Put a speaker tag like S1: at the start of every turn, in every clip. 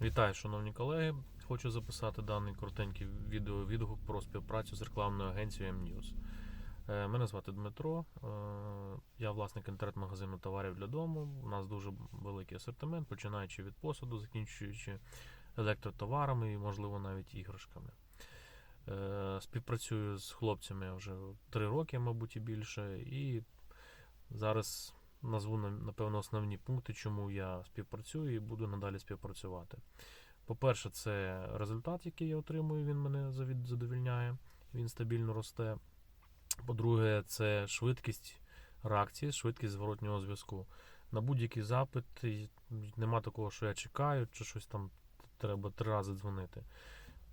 S1: Вітаю, шановні колеги. Хочу записати даний коротенький відеовідгук про співпрацю з рекламною агенцією M-News. Е, Мене звати Дмитро. е, Я власник інтернет-магазину товарів для дому. У нас дуже великий асортимент, починаючи від посуду, закінчуючи електротоварами і, можливо, навіть іграшками. Е, Співпрацюю з хлопцями вже три роки, мабуть, і більше. І зараз назву напевно основні пункти, чому я співпрацюю і буду надалі співпрацювати. По-перше, це результат, який я отримую, він мене задовільняє, він стабільно росте. По-друге, це швидкість реакції, швидкість зворотнього зв'язку. На будь-який запит нема такого, що я чекаю, чи щось там треба три рази дзвонити.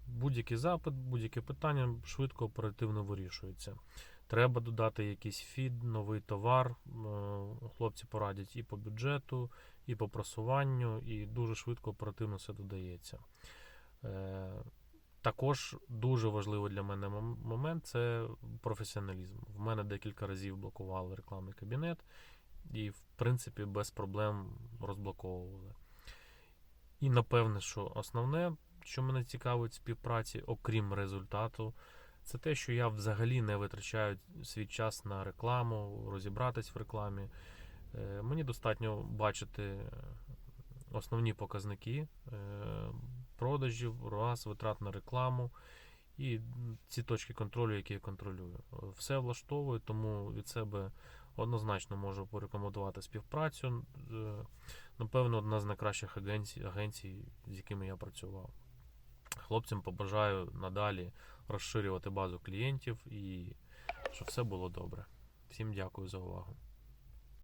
S1: Будь-який запит, будь-яке питання швидко, оперативно вирішується. Треба додати якийсь фід, новий товар. е, Хлопці порадять і по бюджету, і по просуванню, і дуже швидко оперативно все додається. Е, Також дуже важливий для мене момент це професіоналізм. В мене декілька разів блокували рекламний кабінет, і, в принципі, без проблем розблоковували. І напевне, що основне, що мене цікавить в співпраці, окрім результату, це те, що я взагалі не витрачаю свій час на рекламу, розібратись в рекламі. Е, Мені достатньо бачити основні показники е, продажів, раз, витрат на рекламу і ці точки контролю, які я контролюю. Все влаштовує, тому від себе однозначно можу порекомендувати співпрацю. Е, Напевно, одна з найкращих агенцій, агенцій, з якими я працював. Хлопцям побажаю надалі розширювати базу клієнтів і щоб все було добре. Всім дякую за увагу.